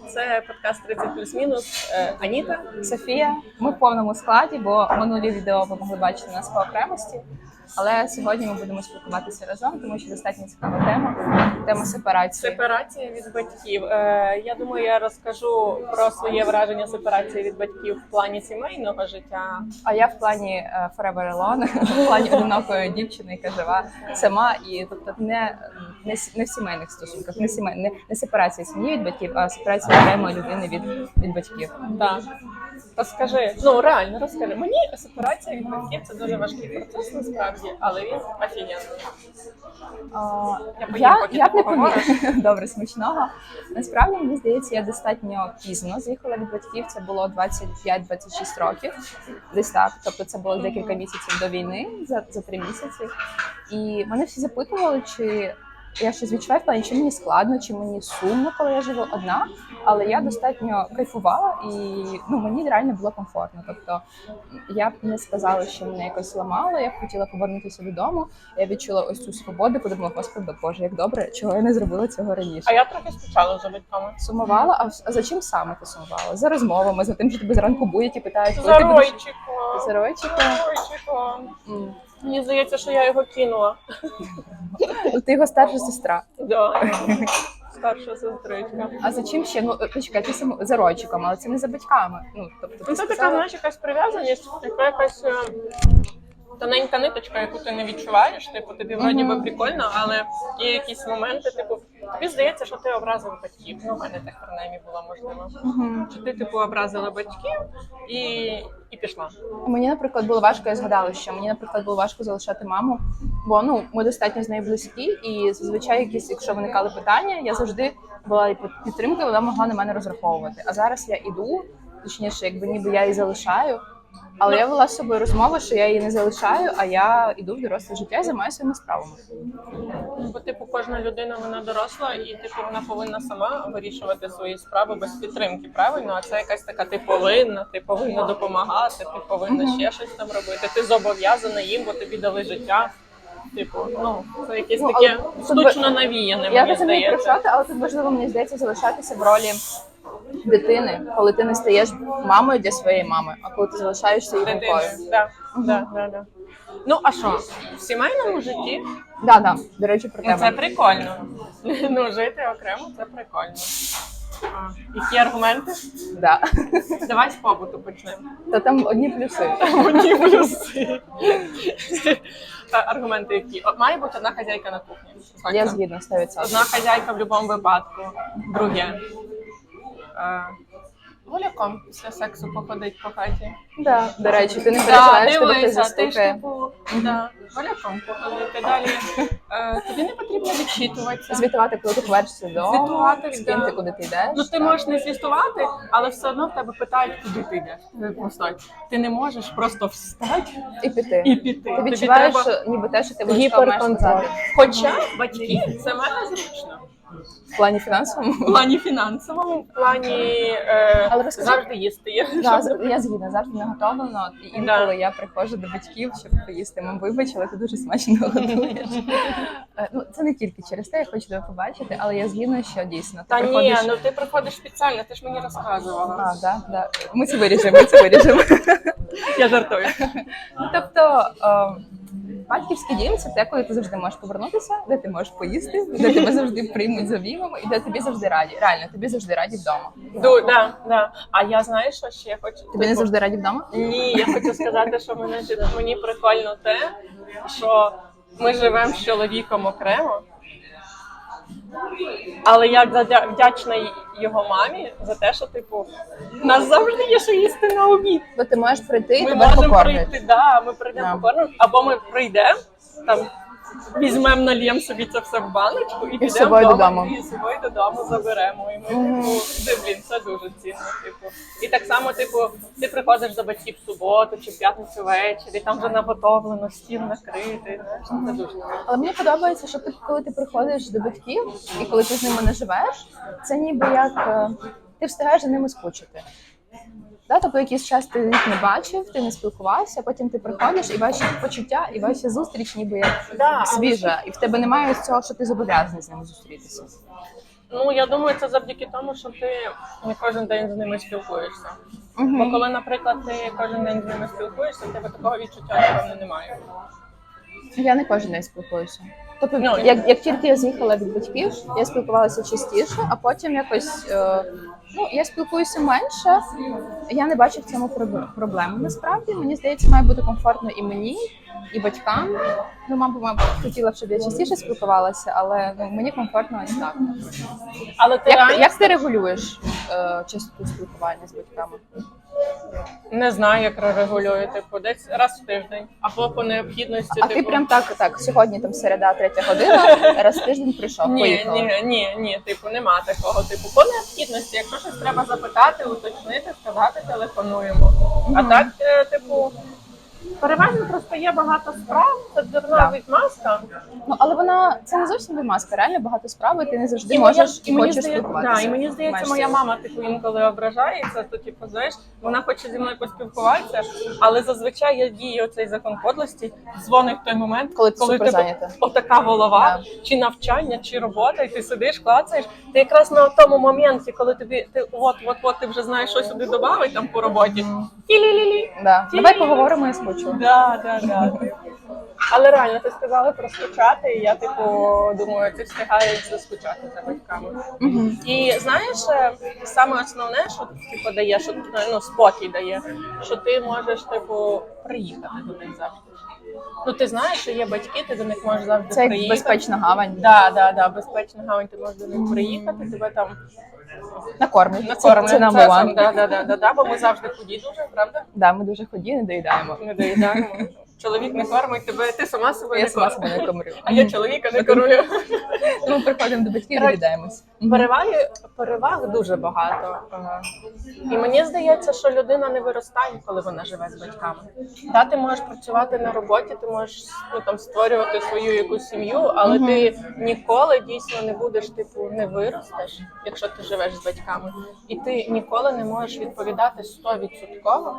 Це подкаст 30 плюс мінус. Е, Аніта. Софія. Ми в повному складі, бо минулі відео ви могли бачити нас по окремості. Але сьогодні ми будемо спілкуватися разом, тому що достатньо цікава тема. Тема сепарації. Сепарація від батьків. Е, Я думаю, я розкажу про своє враження сепарації від батьків в плані сімейного життя. А я в плані е, Forever Alone, в плані одинокої дівчини, яка жива сама, і тобто не, не, не в сімейних стосунках, не сімей, не, не сепарація сім'ї від батьків, а сепарація окремої людини від, від батьків. Так. Розкажи, ну реально розкажи. Мені сепарація від батьків це дуже важкий процес насправді, але він офігенний. А, Я поїм, Я, поки я ти б не поговориш. помітила. Добре, смачного. Насправді мені здається, я достатньо пізно з'їхала від батьків. Це було 25-26 років, десь так. Тобто це було декілька місяців до війни, за, за три місяці. І мене всі запитували, чи я щось відчуваю в плані, чи мені складно, чи мені сумно, коли я живу одна. Але я достатньо кайфувала і ну мені реально було комфортно. Тобто я б не сказала, що мене якось ламало. Я б хотіла повернутися додому. Я відчула ось цю свободу, подумала, господи, боже, як добре, чого я не зробила цього раніше. А я трохи скучала за батьками. Сумувала, а, а за чим саме ти сумувала? За розмовами, за тим, що тебе зранку будять і питають, коли За ти будеш за Ройчиком? За Ройчиком. Мені здається, що я його кинула. Ну, Ти його старша сестра. Да. Старша сестричка. А за чим ще? Ну е, почекай, ти сам за рочиком, але це не за батьками. Ну тобто ти Ну, це така, сказала- знаєш, якась прив'язаність, яка якась е, тоненька ниточка, яку ти не відчуваєш. Типу, тобі вроді би прикольно, але є якісь моменти, типу, тобі здається, що ти образив батьків. Ну, в мене так принаймні було можливо. Чи ти, типу, образила батьків і, і пішла. Мені, наприклад, було важко, я згадала, що мені, наприклад, було важко залишати маму, бо ну ми достатньо з нею близькі, і зазвичай, якісь, якщо виникали питання, я завжди була під підтримкою, вона могла на мене розраховувати. А зараз я іду, точніше, якби ніби я її залишаю. Але я вела з собою розмову, що я її не залишаю, а я іду в доросле життя і займаюся своїми справами. Бо, типу, кожна людина вона доросла, і типу вона повинна сама вирішувати свої справи без підтримки, правильно? А це якась така ти повинна, ти повинна допомагати, ти повинна Мгм. ще щось там робити. Ти зобов'язана їм, бо тобі дали життя. Типу, ну це якесь Ну, таке штучно навіяне. Я розумію про що але тут важливо, мені здається, залишатися в ролі дитини, коли ти не стаєш мамою для своєї мами, а коли ти залишаєшся її рукою. Да, да, да, да. Ну а що в сімейному житті Да, да. До речі, про ну, це прикольно. Ну жити окремо це прикольно. А, які аргументи? Да. Давай з побуту почнемо. Та там одні плюси. Одні плюси. Аргументи які? От Має бути одна хазяйка на кухні. Я згідна 100%. Одна хазяйка в будь-якому випадку. Друге. Гуляком після сексу походить по хаті. Да. До речі, ти не переживаєш, тебе хтось дивися, ти ж застукає. типу, да, гуляком походити. Далі е, тобі не потрібно відчитуватися. Звітувати, коли ти повернешся додому, Звітувати, з ким да. ти куди ти йдеш. Ну ти Так. можеш не звістувати, але все одно в тебе питають, куди ти йдеш. Типу. Ти не можеш просто встати і піти. і піти. Ти відчуваєш, що ніби те, що ти маєш гіперконтроль. Хоча батьки це мега зручно. В плані фінансовому. В плані фінансовому, в плані е, Але розкажи- завжди їсти. є. Да, з- я згідна, завжди наготовлено. І інколи я приходжу до батьків, щоб поїсти. Мам, вибач, але ти дуже смачно готуєш. Е, Ну, це не тільки через те, я хочу тебе побачити, але я згідна, що дійсно ти Та ні, приходиш. ну ти приходиш спеціально, ти ж мені розказувала. А, да, да. Ми це виріжемо, ми це виріжемо. Я жартую. Ну, тобто, е, батьківський дім це те, коли ти завжди можеш повернутися, де ти можеш поїсти, де тебе завжди приймуть за вімами і де тобі завжди раді. Реально, тобі завжди раді вдома. Ду, да, да. А я знаю, що ще хочу. Тобі не завжди раді вдома? Ні, я хочу сказати, що мене мені прикольно те, що ми живемо з чоловіком окремо. Але я вдячна його мамі за те, що типу нас завжди є що їсти на обід. Бо ти можеш прийти і Ми тебе можемо покормлять. прийти, да, ми прийдемо Да. покормимо, або ми прийдемо там. Візьмемо нальємо собі це все в баночку і, підемо собою додому. І з собою додому заберемо. І ми типу, де, блін, це дуже цінно. Типу. І так само, типу, ти приходиш до батьків в суботу чи в п'ятницю ввечері, там вже наготовлено, стіл накритий. Знаєш, це дуже круто. Але мені подобається, що ти, коли ти приходиш до батьків і коли ти з ними не живеш, це ніби як е, ти встигаєш за ними скучити. Да, тобто якийсь час ти їх не бачив, ти не спілкувався, потім ти приходиш і ваші почуття, і ваша зустріч ніби як Да, свіжа, і в тебе немає ось цього, що ти зобов'язаний з ними зустрітися. Ну я думаю, це завдяки тому, що ти не кожен день з ними спілкуєшся. Бо коли, наприклад, ти кожен день з ними спілкуєшся, в тебе такого відчуття напевно немає. Я не кожен день спілкуюся. Тобто, Ну, як, як тільки я з'їхала від батьків, я спілкувалася частіше, а потім якось е, ну я спілкуюся менше. Я не бачу в цьому проб- проблеми. Насправді мені здається, має бути комфортно і мені, і батькам. Ну, мама, мабуть, хотіла б, щоб я частіше спілкувалася, але ну мені комфортно ось так. Але ти Як, реально як ти регулюєш е, частоту спілкування з батьками? Не знаю, як регулюю, типу, десь раз в тиждень, або по необхідності, А ти типу. прям так, так, сьогодні там середа, третя година, раз в тиждень прийшов, Ні, поїхала. ні, ні, ні, типу, нема такого. Типу, по необхідності, якщо щось треба запитати, уточнити, сказати, телефонуємо. А так, е, типу, переважно просто є багато справ, це дурна Так. відмазка. Ну але вона це не зовсім відмазка, реально багато справ, і ти не завжди І можеш моя- і хочеш здає- спілкуватися. Да, і мені здається, моя мама типу інколи ображається, то типу, знаєш, вона хоче зі мною поспілкуватися, але зазвичай я дію оцей закон подлості, дзвонить в той момент, Коли ти коли тебе отака голова, чи навчання, чи робота, і ти сидиш, клацаєш. Ти якраз на тому моменті, коли тобі ти от, от, от ти вже знаєш, що сюди додавить там по роботі. Ті-лі-лі-лі. Да. Давай поговоримо, я скучу. Да, да, да. Але реально ти сказала про скучати, і я типу думаю, ти встигаєш заскучати за батьками. Мгм. І знаєш, е, саме основне, що типу дає, що ну спокій дає, що ти можеш типу приїхати до них завжди. Ну ти знаєш, що є батьки, ти до них можеш завжди Це приїхати. безпечна гавань. Да, да, да, безпечна гавань, ти можеш до них приїхати, тебе там Накормлять. накормлять. Це, це number one. да, да, да, да, да, бо ми завжди худі дуже, правда? Да, ми дуже ході, не доїдаємо. Не доїдаємо. Чоловік не кормить тебе, ти сама себе Я не сама кормиш. себе не кормлю. А я чоловіка не кормлю. Ну, приходимо до батьків, Коротше, доїдаємось. Мгм. Переваги переваг дуже багато. Ага. І мені здається, що людина не виростає, коли вона живе з батьками. Та ти можеш працювати на роботі, ти можеш ну, там створювати свою якусь сім'ю, але Мгм. ти ніколи дійсно не будеш, типу, не виростеш, якщо ти живеш з батьками, і ти ніколи не можеш відповідати 100%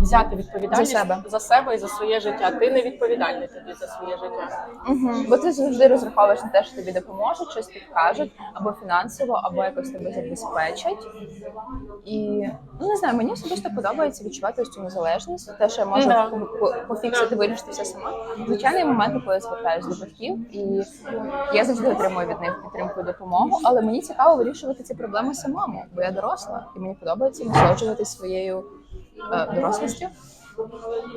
взяти відповідальність За себе. за себе і за своє життя. Ти не відповідальний тоді за своє життя. Мгм. Бо ти завжди розраховуєш на те, що тобі допоможуть, щось підкажуть, або фінансово, або якось тебе забезпечать. І ну не знаю, мені особисто подобається відчувати ось цю незалежність, те, що я можу Да. по- по- пофіксити, вирішити все сама. Звичайно, є моменти, коли я звертаюся до батьків, і я завжди отримую від них підтримку і допомогу. Але мені цікаво вирішувати ці проблеми самому, бо я доросла, і мені подобається насолоджуватися своєю е, дорослістю.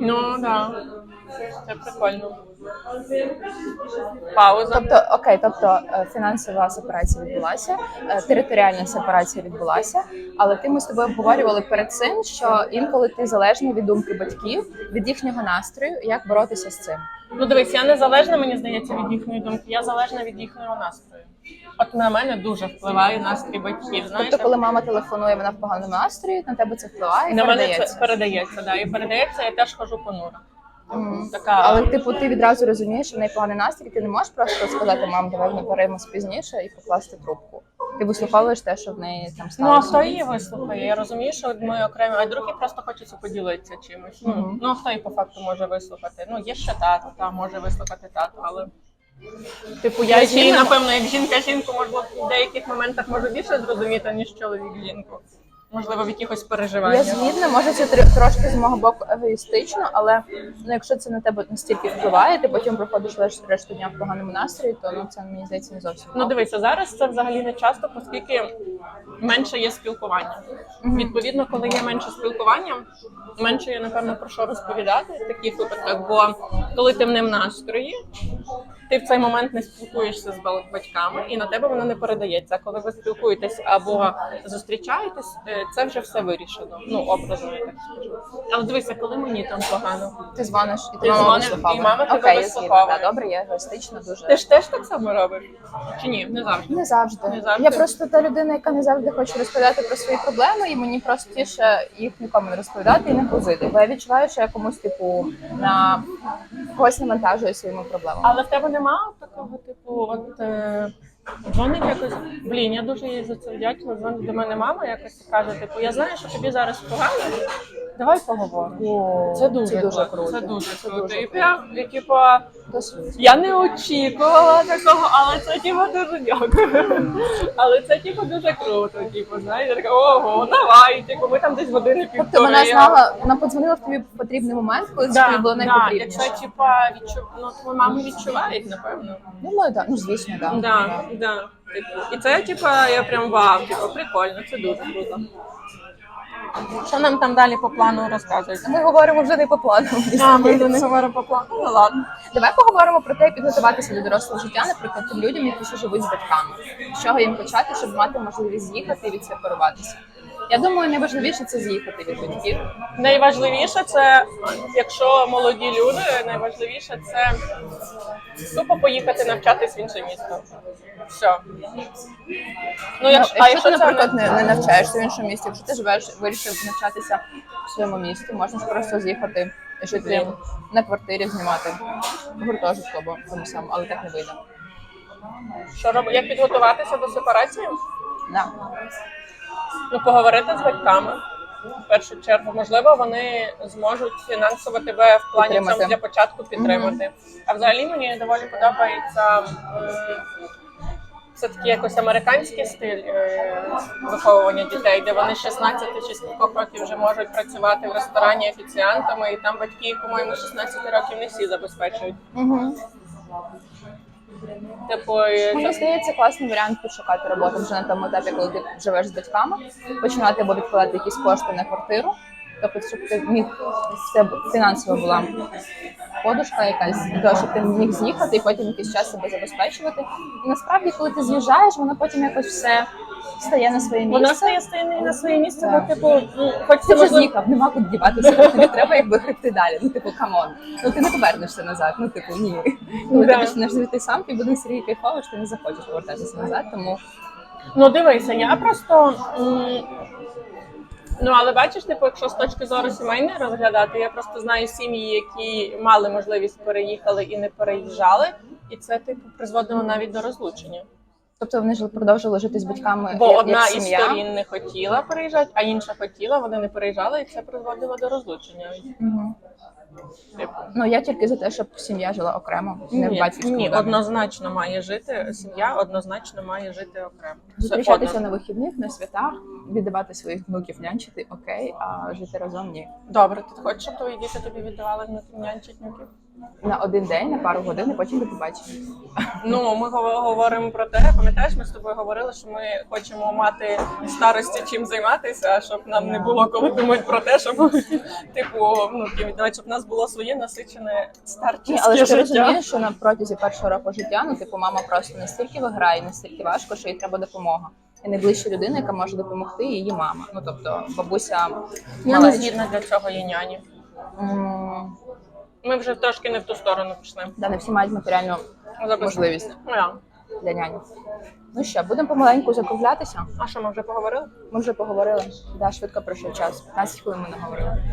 Ну да, це прикольно. Пауза. Тобто, окей, тобто е, фінансова сепарація відбулася, е, територіальна сепарація відбулася, але ти ми з тобою обговорювали перед цим, що інколи ти залежний від думки батьків, від їхнього настрою, як боротися з цим. Ну дивись, я не залежна, мені здається, від їхньої думки. Я залежна від їхнього настрою. От на мене дуже впливає настрій батьків. Знаєш, Тобто, коли мама телефонує, вона в поганому настрої, на тебе це впливає і на мене передається. це передається, да, і передається, я теж хожу понура. Мгм. Така, Але типу, ти відразу розумієш, що в неї поганий настрій, ти не можеш просто сказати, мам, давай ми беремось пізніше і покласти трубку. Ти вислуховуєш те, що в неї там Ну а сталося. хто її вислухає? Я розумію, що ми окремі, а другі просто хочеться поділитися чимось. Ну, Мгм. ну а хто її по факту може вислухати? Ну є ще тато, та може вислухати тато, але. Типу, я Я ще й, напевно, як жінка жінку, можливо, в деяких моментах можу більше зрозуміти, ніж чоловік жінку. Можливо, в якихось Я переживаннях. згідна, може це тр- трошки з мого боку егоїстично, але ну, якщо це на тебе настільки впливає, ти потім проходиш лиш- решту дня в поганому настрої, то ну це мені здається не зовсім. Ну дивися, зараз це взагалі не часто, оскільки менше є спілкування. Мгм. Відповідно, коли є менше спілкування, менше є напевно про що розповідати в таких випадках. Бо коли ти в ним настрої, ти в цей момент не спілкуєшся з батьками, і на тебе воно не передається. Коли ви спілкуєтесь або зустрічаєтесь, е, це вже все вирішено. Ну образно я так скажу. Але дивися, коли мені там погано, Ти дзвониш і Ти дзвониш, і мама тебе Окей, я згідна. Да, добре, я егоїстично дуже. ти ж теж так само робиш? Чи ні? Не завжди. Не завжди. Не завжди? Я просто та людина, яка не завжди хоче розповідати про свої проблеми, і мені простіше їх нікому не розповідати і не грузити. Бо я відчуваю, що я комусь типу на когось навантажує своїми проблемами. Але в тебе нема такого типу, от е, дзвонить якось. Блін, я дуже їй за це вдячна. Дзвонить до мене мама якось каже: типу, я знаю, що тобі зараз погано, Давай поговоримо. Це дуже, це дуже круто. Це дуже Це круто. дуже І прям, типа, я не очікувала такого, але це типа дуже дякую. Але це типа дуже круто. Типу, знаєш, така, ого, давай, типу, ми там десь години Тобто вона знала, вона подзвонила в тобі в потрібний момент, коли це тобі було найпотрібніше. це типа відчу... ну, твої мами відчувають, напевно. Думаю, так. Ну, звісно, так. Да, да. Типу, І це, типа, я прям вау, типу, прикольно, це дуже круто. Що нам там далі по плану розказують? Ми говоримо вже не по плану. А, ми вже не говоримо по плану. Ну ладно. Давай поговоримо про те, як підготуватися до дорослого життя, наприклад, тим людям, які ще живуть з батьками. З чого їм почати, щоб мати можливість з'їхати і відсепаруватися. Я думаю, найважливіше це з'їхати від батьків. Найважливіше це, якщо молоді люди, найважливіше це тупо поїхати навчатись в інше місто. Все. Ну, якщо, Ну, а якщо ти, це наприклад, не, не навчаєшся в іншому місті, якщо ти живеш, вирішив навчатися в своєму місті, можна ж просто з'їхати і жити на квартирі, знімати гуртожитку або тому самому, але так не вийде. що робити? Як підготуватися до сепарації? Да. Ну, поговорити з батьками. В першу чергу, можливо, вони зможуть фінансово тебе в плані Підтримати. цьому для початку підтримати. А взагалі мені доволі подобається м, це такий якось американський стиль е, виховування дітей, де вони з 16 чи скількох років вже можуть працювати в ресторані офіціантами, і там батьки, по-моєму, 16 років не всі забезпечують. Угу. Типу, Мені здається, класний варіант пошукати роботу вже на тому етапі, коли ти живеш з батьками, починати або відкладати якісь кошти на квартиру. Тобто, щоб ти міг це фінансово була подушка якась то, щоб ти міг з'їхати і потім якийсь час себе забезпечувати. І насправді, коли ти з'їжджаєш, воно потім якось все стає на своє місце. Вона стає стає на своє місце, бо типу, ну, хоч Ти можливо. з'їхав, нема куди діватися, тобі треба якби гребти далі. Ну, типу, камон. Ну ти не повернешся назад. Ну, типу, ні. Коли ти почнеш жити сам, ти буде Сергій кайфово, що ти не захочеш повертатися назад, тому Ну дивися, я просто. Ну, але бачиш, типу, якщо з точки зору сімейної розглядати, я просто знаю сім'ї, які мали можливість переїхали і не переїжджали, і це типу призводило навіть до розлучення. Тобто вони ж продовжували жити з батьками Бо як, одна як із сім'я. сторін не хотіла переїжджати, а інша хотіла, вони не переїжджали, і це призводило до розлучення. Мгм. Типу, Ну я тільки за те, щоб сім'я жила окремо, не в ні, батьківському ні, домі. однозначно має жити сім'я, однозначно має жити окремо. Зустрічатися на вихідних, на святах, віддавати своїх внуків нянчити, окей, а жити разом ні. Добре, ти хочеш, щоб твої діти тобі віддавали внуків нянчить внуків? На один день, на пару годин, і потім до побачення. Ну, ми говоримо про те, пам'ятаєш, ми з тобою говорили, що ми хочемо мати в старості чим займатися, щоб нам не було коли думати про те, щоб типу, ну щоб в нас було своє насичене старче але ж ти розумієш, що на протязі першого року життя, ну типу, мама просто настільки виграє, настільки важко, що їй треба допомога. І найближча людина, яка може допомогти, її мама. Ну тобто бабуся Я не згідна для цього є няні. Ми вже трошки не в ту сторону пішли. Да, не всі мають матеріальну Забезпечення. можливість Ну, для няні. Ну що, будемо помаленьку закруглятися. А що ми вже поговорили? Ми вже поговорили. Да, швидко пройшов час. 15 хвилин ми наговорили.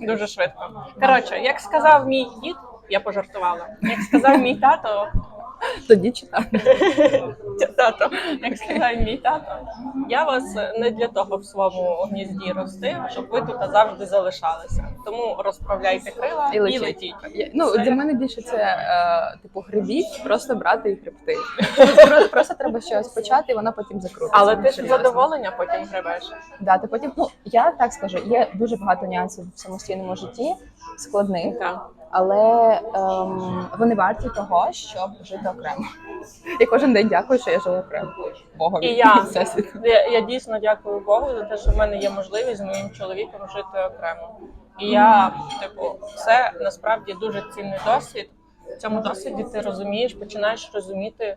Дуже швидко. Коротше, як сказав мій дід, я пожартувала. Як сказав мій тато, Тоді читав. тато, як сказав мій тато, я вас не для того в своєму гнізді ростив, щоб ви тут завжди залишалися. Тому розправляйте крила і летіть. летіть. Я- Ну Все. для мене більше це е, типу грибіть, просто брати і грибти. Просто, просто треба щось почати, і воно потім закрутиться. Але ти ж Серйозно. задоволення потім гребеш. Да, ти потім, ну я так скажу, є дуже багато нюансів в самостійному житті, складних, Так. Але ем, вони варті того, щоб жити окремо. Я кожен день дякую, що я живу окремо. Богові. І я. Я, я дійсно дякую Богу за те, що в мене є можливість з моїм чоловіком жити окремо. І я, типу, це насправді дуже цінний досвід. В цьому досвіді ти розумієш, починаєш розуміти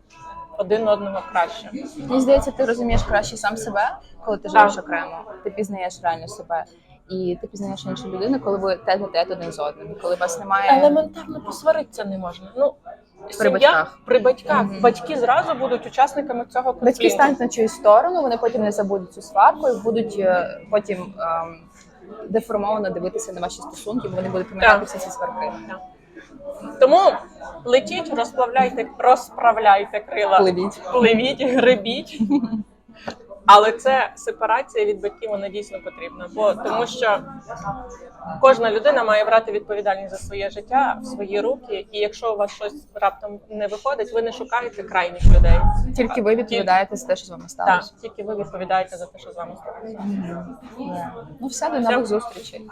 один одного краще. Мені здається, ти розумієш краще сам себе, коли ти живеш окремо. Ти пізнаєш реально себе. І ти пізнаєш іншу людину, коли ви тет а тет один з одним. Коли вас немає Елементарно посваритися не можна. Ну, сім'я батьках. при батьках. Мгм. Батьки зразу будуть учасниками цього конфлікту. батьки стануть на чиюсь сторону, вони потім не забудуть цю сварку і будуть е, потім ем, деформовано дивитися на ваші стосунки, бо вони будуть пам'ятати всі ці сварки. Тому летіть, розплавляйте, розправляйте крила, Пливіть. пливіть, грибіть. Але це сепарація від батьків вона дійсно потрібна, бо тому що кожна людина має брати відповідальність за своє життя в свої руки, і якщо у вас щось раптом не виходить, ви не шукаєте крайніх людей. Тільки ви відповідаєте за те, що з вами Так, тільки ви відповідаєте за те, що з вами сталося. Ну все, до нових зустрічей.